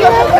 Go, go, go.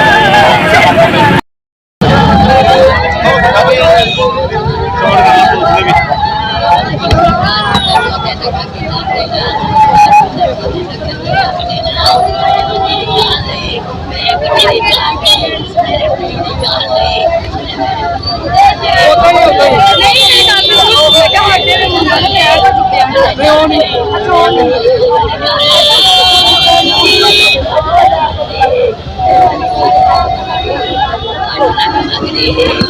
ਤੇ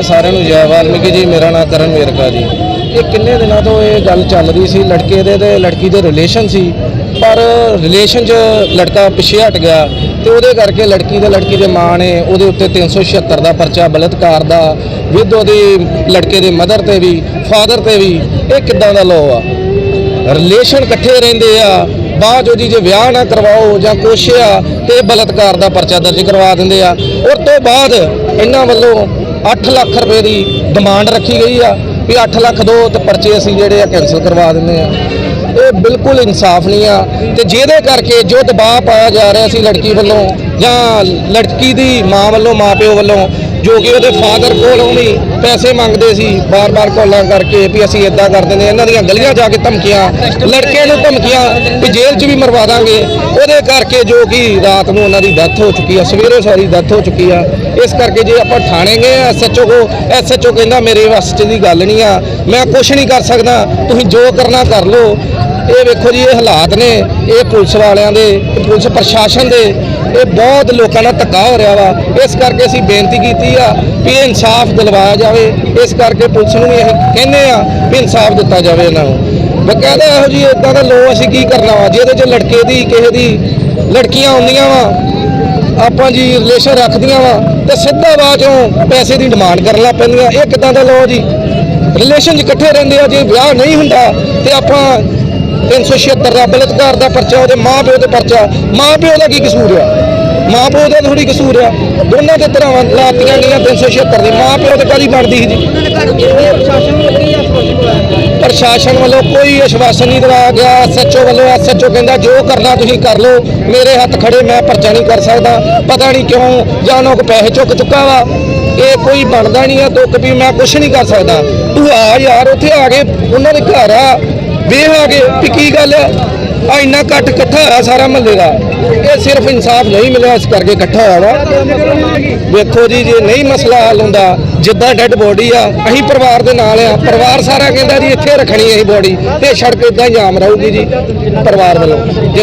ਸਾਰਿਆਂ ਨੂੰ ਜੈ ਵਾਲਮੀਕੀ ਜੀ, ਮੇਰਾ ਨਾਮ ਕਰਨ ਵੇਰਕਾ ਜੀ। ਇਹ ਕਿੰਨੇ ਦਿਨਾਂ ਤੋਂ ਇਹ ਗੱਲ ਚੱਲ ਰਹੀ ਸੀ, ਲੜਕੇ ਦੇ ਤੇ ਲੜਕੀ ਦੇ ਰਿਲੇਸ਼ਨ ਸੀ, ਪਰ ਰਿਲੇਸ਼ਨ 'ਚ ਲੜਕਾ ਪਿੱਛੇ ਹਟ ਗਿਆ ਤੇ ਉਹਦੇ ਕਰਕੇ ਲੜਕੀ ਦੇ ਲੜਕੀ ਦੇ ਮਾਂ ਨੇ ਉਹਦੇ ਉੱਤੇ 376 ਦਾ ਪਰਚਾ, ਬਲਤਕਾਰ ਦਾ ਵਿਦ ਉਹਦੀ ਲੜਕੇ ਦੇ ਮਦਰ ਤੇ ਵੀ ਫਾਦਰ ਤੇ ਵੀ, ਇਹ ਕਿੱਦਾਂ ਦਾ ਲਾਅ ਆ? ਰਿਲੇਸ਼ਨ ਇਕੱਠੇ ਰਹਿੰਦੇ ਆ, ਬਾਅਦ ਉਹਦੀ ਜੇ ਵਿਆਹ ਨਾ ਕਰਵਾਓ ਜਾਂ ਕੁਛ ਆ, ਤੇ ਇਹ ਬਲਤਕਾਰ ਦਾ ਪਰਚਾ ਦਰਜ ਕਰਵਾ ਦਿੰਦੇ ਆ। ਉਸ ਤੋਂ ਬਾਅਦ ਇਹਨਾਂ ਵੱਲੋਂ 8 ਲੱਖ ਰੁਪਏ ਦੀ ਡਿਮਾਂਡ ਰੱਖੀ ਗਈ ਆ ਵੀ 8 ਲੱਖ ਦੋ ਤੇ ਪਰਚੇ ਅਸੀਂ ਜਿਹੜੇ ਆ ਕੈਨਸਲ ਕਰਵਾ ਦਿੰਦੇ ਆ। ਇਹ ਬਿਲਕੁਲ ਇਨਸਾਫ ਨਹੀਂ ਆ ਤੇ ਜਿਹਦੇ ਕਰਕੇ ਜੋ ਦਬਾਅ ਪਾਇਆ ਜਾ ਰਿਹਾ ਸੀ ਲੜਕੀ ਵੱਲੋਂ ਜਾਂ ਲੜਕੀ ਦੀ ਮਾਂ ਵੱਲੋਂ, ਮਾਪਿਓ ਵੱਲੋਂ, ਜੋ ਕਿ ਉਹਦੇ ਫਾਦਰ ਕੋਲੋਂ ਵੀ ਪੈਸੇ ਮੰਗਦੇ ਸੀ, ਬਾਰ-ਬਾਰ ਕੋਲਾਂ ਕਰਕੇ ਵੀ ਅਸੀਂ ਇਦਾਂ ਕਰ ਦਿੰਦੇ ਇਹਨਾਂ ਦੀਆਂ ਗਲੀਆਂ ਜਾ ਕੇ ਧਮਕੀਆਂ, ਲੜਕੇ ਨੂੰ ਧਮਕੀਆਂ ਵੀ ਜੇਲ੍ਹ 'ਚ ਵੀ ਮਰਵਾ ਦਾਂਗੇ। ਉਹਦੇ ਕਰਕੇ ਜੋ ਕਿ ਰਾਤ ਨੂੰ ਉਹਨਾਂ ਦੀ ਡੈਥ ਹੋ ਚੁੱਕੀ ਆ, ਸਵੇਰੇ ਸਾਰੀ ਡੈਥ ਹੋ ਚੁੱਕੀ ਆ। ਇਸ ਕਰਕੇ ਜੇ ਆਪਾਂ ਥਾਣੇ ਗਏ ਐਸਐਚਓ ਕੋ ਐਸਐਚਓ ਕਹਿੰਦਾ ਮੇਰੇ ਵੱਸ 'ਚ ਦੀ ਗੱਲ ਨਹੀਂ ਆ। ਮੈਂ ਕੁਝ ਨਹੀਂ ਕਰ ਸਕਦਾ, ਤੁਸੀਂ ਜੋ ਕਰਨਾ ਕਰ ਲਓ। ਇਹ ਵੇਖੋ ਜੀ, ਇਹ ਹਾਲਾਤ ਨੇ, ਇਹ ਪੁਲਿਸ ਵਾਲਿਆਂ ਦੇ, ਪੁਲਿਸ ਪ੍ਰਸ਼ਾਸਨ ਦੇ। ਇਹ ਬਹੁਤ ਲੋਕਾਂ ਨਾਲ ਧੱਕਾ ਹੋ ਰਿਹਾ ਵਾ। ਇਸ ਕਰਕੇ ਅਸੀਂ ਬੇਨਤੀ ਕੀਤੀ ਆ ਵੀ ਇਹ ਇਨਸਾਫ ਦਿਲਵਾਇਆ ਜਾਵੇ। ਇਸ ਕਰਕੇ ਪੁਲਿਸ ਨੂੰ ਵੀ ਅਸੀਂ ਕਹਿੰਦੇ ਆ ਵੀ ਇਨਸਾਫ ਦਿੱਤਾ ਜਾਵੇ ਇਹਨਾਂ ਨੂੰ। ਬਕਾਇਦਾ ਇਹੋ ਜੀ ਇਦਾਂ ਦਾ ਲੋ ਅਸੀਂ ਕੀ ਕਰਨਾ ਵਾ? ਜਿਹਦੇ 'ਚ ਲੜਕੇ ਦੀ, ਕਿਸੇ ਦੀ ਲੜਕੀਆਂ ਆਉਂਦੀਆਂ ਵਾ। ਆਪਾਂ ਜੀ ਰਿਲੇਸ਼ਨ ਰੱਖਦੀਆਂ ਵਾ ਤੇ ਸਿੱਧਾ ਬਾਅਦ ਚੋਂ ਪੈਸੇ ਦੀ ਡਿਮਾਂਡ ਕਰਨ ਲੱਗ ਪੈਂਦੀਆਂ। ਇਹ ਕਿਦਾਂ ਦਾ ਲੋ ਜੀ? ਰਿਲੇਸ਼ਨ ਇਕੱਠੇ ਰਹਿੰਦੇ ਆ, ਜੇ ਵਿਆਹ ਨਹੀਂ ਹੁੰਦਾ ਤੇ ਆਪਾਂ 376 ਦਾ ਬਲਤਕਾਰ ਦਾ ਪਰਚਾ, ਉਹਦੇ ਮਾਂ ਪਿਓ ਦੇ ਪਰਚਾ। ਮਾਂ ਪਿਓ ਦਾ ਕੀ ਕਸੂਰ ਆ? ਮਾਂ ਪਿਓ ਦਾ ਥੋੜੀ ਕਸੂਰ ਆ। ਦੋਨਾਂ ਦੇ ਤਰ੍ਹਾਂ ਲਾਤੀਆਂ ਗਈਆਂ 376 ਦੀ ਮਾਂ ਪਿਓ ਤੇ ਕਾਦੀ ਬਣਦੀ ਸੀ ਜੀ? ਪ੍ਰਸ਼ਾਸਨ ਵੱਲੋਂ ਕੋਈ ਆਸ਼ਵਾਸਨ ਨਹੀਂ ਦਿਵਾਇਆ ਗਿਆ। ਐਸਐਚਓ ਵੱਲੋਂ ਐਸਐਚਓ ਕਹਿੰਦਾ, ਜੋ ਕਰਨਾ ਤੁਸੀਂ ਕਰ ਲਓ। ਮੇਰੇ ਹੱਥ ਖੜੇ, ਮੈਂ ਪਰਚਾ ਨਹੀਂ ਕਰ ਸਕਦਾ। ਪਤਾ ਨਹੀਂ ਕਿਉਂ ਜਾਂ ਉਹਨਾਂ ਕੋ ਪੈਸੇ ਚੁੱਕ ਚੁੱਕਾ ਵਾ। ਇਹ ਕੋਈ ਬਣਦਾ ਨਹੀਂ ਆ ਦੁੱਖ ਵੀ ਮੈਂ ਕੁਝ ਨਹੀਂ ਕਰ ਸਕਦਾ। ਤੂੰ ਆ ਯਾਰ, ਉੱਥੇ ਆ ਕੇ ਉਹਨਾਂ ਦੇ ਘਰ ਆ। ਵੇਖ ਆ ਕੇ ਵੀ ਕੀ ਗੱਲ ਆ। ਆ ਇੰਨਾ ਇਕੱਠ ਇਕੱਠਾ ਹੋਇਆ ਸਾਰਾ ਮਹੱਲੇ ਦਾ। ਇਹ ਸਿਰਫ ਇਨਸਾਫ ਨਹੀਂ ਮਿਲਿਆ ਇਸ ਕਰਕੇ ਇਕੱਠਾ ਹੋਇਆ ਵਾ। ਵੇਖੋ ਜੀ ਜੇ ਨਹੀਂ ਮਸਲਾ ਹੱਲ ਹੁੰਦਾ ਜਿੱਦਾਂ ਡੈੱਡ ਬੋਡੀ ਆ ਅਸੀਂ ਪਰਿਵਾਰ ਦੇ ਨਾਲ ਆ ਪਰਿਵਾਰ ਸਾਰਾ ਕਹਿੰਦਾ ਜੀ ਇੱਥੇ ਰੱਖਣੀ ਹੈ ਇਹ ਬੋਡੀ ਤੇ ਸੜਕ ਇਦਾਂ ਹੀ ਆਮ ਰਹੂਗੀ ਜੀ ਪਰਿਵਾਰ ਵੱਲੋਂ। ਜੇ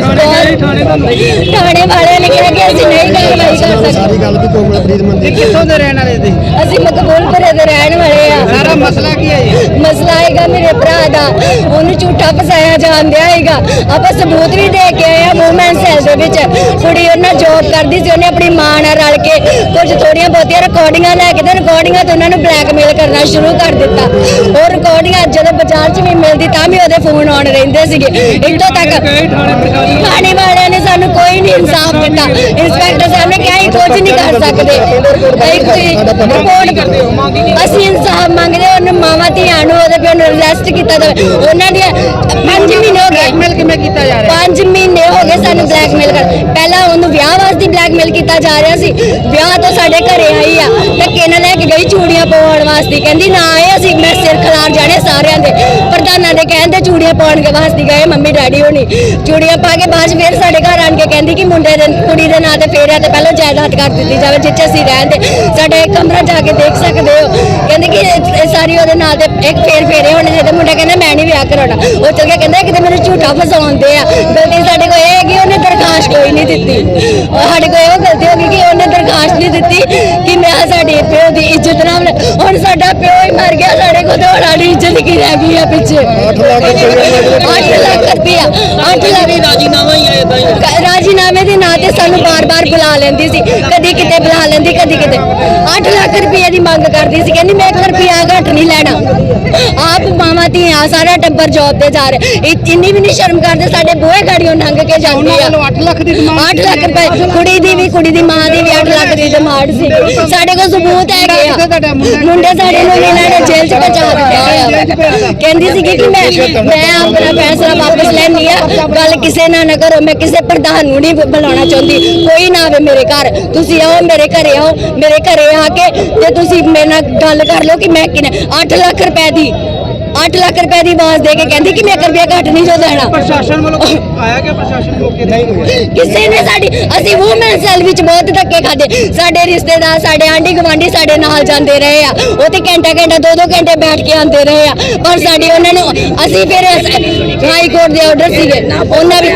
ਥਾਣੇ ਵਾਲਿਆਂ ਨੇ ਕਿਹਾ ਕਿ ਅਸੀਂ ਨਹੀਂ ਕਾਰਵਾਈ ਕਰ ਸਕਦੇ। ਸਾਰੀ ਗੱਲ ਵੀ ਕੋਮਲਪ੍ਰੀਤ ਮੰਦੀ ਕਿੱਥੋਂ ਦੇ ਰਹਿਣ ਵਾਲੇ ਤੇ ਅਸੀਂ ਮਕਬੂਲਪੁਰੇ ਦੇ ਰਹਿਣ ਵਾਲੇ ਆ। ਸਾਰਾ ਮਸਲਾ ਕੀ ਹੈ ਜੀ? ਮਸਲਾ ਹੈਗਾ ਮੇਰੇ ਭਰਾ ਦਾ। ਉਹਨੂੰ ਝੂਠਾ ਫਸਾਇਆ ਜਾਂਦਿਆ ਹੈਗਾ। ਆਪਾਂ ਸਬੂਤ ਵੀ ਦੇ ਕੇ ਆਏ ਮੂਵਮੈਂਟ ਸੈਲ ਦੇ ਵਿੱਚ ਕੁੜੀ ਉਹਨਾਂ ਜੋਬ ਕਰਦੀ ਸੀ ਉਹਨੇ ਆਪਣੀ ਮਾਂ ਨਾਲ ਰਲ ਕੇ ਕੁਝ ਥੋੜੀਆਂ ਬਹੁਤੀਆਂ ਰਿਕਾਰਡਿੰਗਾਂ ਲੈ ਕੇ ਤੇ ਰਿਕਾਰਡਿੰਗਾਂ ਤੋਂ ਉਹਨਾਂ ਨੂੰ ਬਲੈਕਮੇਲ ਕਰਨਾ ਸ਼ੁਰੂ ਕਰ ਦਿੱਤਾ। ਉਹ ਰਿਕਾਰਡਿੰਗਾਂ ਜਦੋਂ ਬਾਜ਼ਾਰ 'ਚ ਵੀ ਮਿਲਦੀ ਤਾਂ ਵੀ ਉਹਦੇ ਫੋਨ ਆਨ ਰਹਿੰਦੇ ਸੀਗੇ। ਇੱਥੋਂ ਤੱਕ ਥਾਣੇ ਵਾਲਿਆਂ ਨੇ ਸਾਨੂੰ ਕੋਈ ਨਹੀਂ ਇਨਸਾਫ ਦਿੱਤਾ। ਇੰਸਪੈਕਟਰ ਸਾਹਿਬ ਨੇ ਕਿਹਾ ਅਸੀਂ ਕੁਝ ਨਹੀਂ ਕਰ ਸਕਦੇ। ਅਸੀਂ ਕੋਈ ਰਿਪੋਰਟ ਅਸੀਂ ਇਨਸਾਫ ਮੰਗਦੇ ਉਹਨਾਂ ਮਾਵਾਂ ਧੀਆਂ ਨੂੰ ਉਹਦੇ ਪਿਓ ਨੂੰ ਅਰੈਸਟ ਕੀਤਾ ਜਾਵੇ। ਉਹਨਾਂ ਦੀਆਂ 5 ਮਹੀਨੇ ਹੋ ਗਏ। ਬਲੈਕਮੇਲ ਕਿਵੇਂ ਕੀਤਾ ਜਾ ਰਿਹਾ? 5 ਮਹੀਨੇ ਹੋ ਗਏ ਸਾਨੂੰ ਬਲੈਕਮੇਲ ਕਰ ਪਹਿਲਾਂ ਉਹਨੂੰ ਵਿਆਹ ਵਾਸਤੇ ਬਲੈਕਮੇਲ ਕੀਤਾ ਜਾ ਰਿਹਾ ਸੀ। ਵਿਆਹ ਤੋਂ ਸਾਡੇ ਘਰੇ ਆਈ ਆ। ਧੱਕੇ ਨਾਲ ਲੈ ਕੇ ਗਈ ਚੂੜੀਆਂ ਪਵਾਉਣ ਵਾਸਤੇ। ਕਹਿੰਦੀ ਨਾ ਆਏ ਅਸੀਂ ਮੈਂ ਸਿਰ ਖਲਾਰ ਜਾਣੇ ਸਾਰਿਆਂ ਦੇ ਦੇ। ਚੂੜੀਆਂ ਪਾਉਣ ਕੇ ਵਾਸਤੇ ਗਏ ਮੰਮੀ ਡੈਡੀ ਹੋਣੀ। ਚੂੜੀਆਂ ਪਾ ਕੇ ਬਾਅਦ ਫਿਰ ਸਾਡੇ ਘਰ ਆਣ ਕੇ ਕਹਿੰਦੀ ਕਿ ਮੁੰਡੇ ਦੇ, ਕੁੜੀ ਦੇ ਨਾਂ ਤੇ ਫੇਰਿਆ ਤੇ ਪਹਿਲਾਂ ਜਾਇਦਾਦ ਕਰ ਦਿੱਤੀ ਜਾਵੇ, ਜਿੱਥੇ ਅਸੀਂ ਰਹਿੰਦੇ ਸਾਡੇ ਕਮਰਾ ਜਾ ਕੇ ਦੇਖ ਸਕਦੇ ਹੋ। ਕਹਿੰਦੇ ਕਿ ਇਹ ਸਾਰੀ ਉਹਦੇ ਨਾਂ ਤੇ ਇੱਕ ਫੇਰ ਫੇਰੇ ਹੋਣੇ ਜਿਹਦੇ ਮੁੰਡਾ ਕਹਿੰਦਾ, ਮੈਂ ਨਹੀਂ ਵਿਆਹ ਕਰਾਉਣਾ। ਉਹ ਚਲ ਗਿਆ, ਕਹਿੰਦਾ ਕਿਤੇ ਮੈਨੂੰ ਝੂਠਾ ਫਸਾਉਂਦੇ ਆ। ਗਲਤੀ ਸਾਡੇ ਕੋਲ ਇਹ ਹੈ ਕਿ ਉਹਨੇ ਦਰਖਾਸਤ ਕੋਈ ਨਹੀਂ ਦਿੱਤੀ। ਸਾਡੇ ਕੋਲ ਇਹ ਗਲਤੀ ਹੋ ਗਈ ਕਿ ਉਹਨੇ ਦਰਖਾਸਤ ਨਹੀਂ ਦਿੱਤੀ ਕਿ ਮੈਂ ਸਾਡੀ ਪਿਓ ਦੀ ਇੱਜ਼ਤ ਨਾਲ ਹੁਣ ਸਾਡਾ ਪਿਓ ਹੀ ਮਰ ਗਿਆ ਸਾਡੇ ਕੋਲ ਤੇ ਸਾਡੀ ਇੱਜ਼ਤ ਕੀ ਰਹਿ ਗਈ ਆ ਪਿੱਛੇ? 8 ਲੱਖ ਰੁਪਇਆ 8 ਲੱਖ ਰਾਜੀਨਾਮਾ ਹੀ ਹੈ? ਇਦਾਂ ਕ- ਰਾਜੀਨਾਮੇ ਦੇ ਨਾਂ ਤੇ ਸਾਨੂੰ ਬਾਰ-ਬਾਰ ਬੁਲਾ ਲੈਂਦੀ ਸੀ। ਕਦੀ ਕਿਤੇ ਬੁਲਾ ਲੈਂਦੀ ਕਦੀ ਕਿਤੇ। 8 ਲੱਖ ਰੁਪਏ ਦੀ ਮੰਗ ਕਰਦੀ ਸੀ ਕਹਿੰਦੀ ਮੈਂ 1 ਰੁਪਿਆ ਘੱਟ ਨਹੀਂ ਲੈਣਾ। ਆਪ ਮਾਵਾਂ ਧੀਆਂ ਸਾਰਾ ਟੱਬਰ ਜੌਬ ਤੇ ਜਾ ਰਿਹਾ। ਇੰਨੀ ਵੀ ਨਹੀਂ ਸ਼ਰਮ ਕਰਦੇ ਸਾਡੇ ਬੂਹੇ ਗਾੜੀਆਂ ਲੰਘ ਕੇ ਜਾਂਦੇ ਉਹਨਾਂ ਆ। ਵੱਲੋਂ 8 ਲੱਖ ਦੀ ਡਿਮਾਂਡ 8 ਲੱਖ ਰੁਪਏ ਕੁੜੀ ਦੀ ਵੀ ਕੁੜੀ ਦੀ ਮਾਂ ਦੀ ਵੀ 8 ਲੱਖ ਡਿਮਾਂਡ ਸੀ। ਸਾਡੇ ਕੋਲ ਸਬੂਤ ਹੈਗੇ ਆ। ਮੁੰਡਾ? ਸਾਡੇ ਨੂੰ ਇਹਨਾਂ ਨੇ ਜੇਲ੍ਹ 'ਚ ਪਹੁੰਚਾ ਦਿੱਤਾ ਹੋਇਆ। ਕਹਿੰਦੀ ਸੀਗੀ ਕਿ ਮੈਂ ਮੈਂ ਆਪਣਾ ਫੈਸਲਾ ਵਾਪਸ ਲੈਣੀ ਆ। ਗੱਲ ਕਿਸੇ ਨਾਲ ਨਾ ਕਰੋ ਮੈਂ ਕਿਸੇ ਪ੍ਰਧਾਨ ਨੂੰ ਨਹੀਂ ਬੁਲਾਉਣਾ ਚਾਹੁੰਦੀ। ਕੋਈ ਨਾ ਆਵੇ ਮੇਰੇ ਘਰ। ਤੁਸੀਂ ਆਓ ਮੇਰੇ ਘਰੇ ਆਓ ਮੇਰੇ ਘਰੇ ਆ ਕੇ ਤੇ ਤੁਸੀਂ ਮੇਰੇ ਨਾਲ ਗੱਲ ਕਰ ਲਓ ਕਿ ਮੈਂ ਕਿਨੇ 8 ਲੱਖ ਰੁਪਏ ਦੀ 8 ਲੱਖ ਰੁਪਏ ਦੀ ਆਵਾਜ਼ ਦੇ ਕੇ ਕਹਿੰਦੀ ਕਿ ਮੈਂ 1 ਰੁਪਿਆ ਘੱਟ ਨਹੀਂ ਜੋ ਦੇਣਾ। ਪ੍ਰਸ਼ਾਸਨ ਵੱਲੋਂ ਆਇਆ ਕਿ ਪ੍ਰਸ਼ਾਸਨ ਮੌਕੇ ਨਹੀਂ ਹੋਇਆ? ਕਿਸੇ ਨੇ ਸਾਡੀ ਅਸੀਂ ਵੂਮਨ ਸੈਲ ਵਿੱਚ ਬਹੁਤ ਧੱਕੇ ਖਾਦੇ ਸਾਡੇ ਰਿਸ਼ਤੇਦਾਰ ਸਾਡੇ ਆਂਢੀ ਗੁਆਂਢੀ ਸਾਡੇ ਨਾਲ ਜਾਂਦੇ ਰਹੇ ਆ। ਉਹ ਤੇ ਘੰਟਾ ਘੰਟਾ ਦੋ ਦੋ ਘੰਟੇ ਬੈਠ ਕੇ ਆਉਂਦੇ ਰਹੇ ਆ। ਪਰ ਸਾਡੀ ਉਹਨਾਂ ਨੂੰ ਅਸੀਂ ਫਿਰ ਹਾਈ ਕੋਰਟ ਦੇ ਆਰਡਰ ਸੀਗੇ। ਉਹਨਾਂ ਵੀ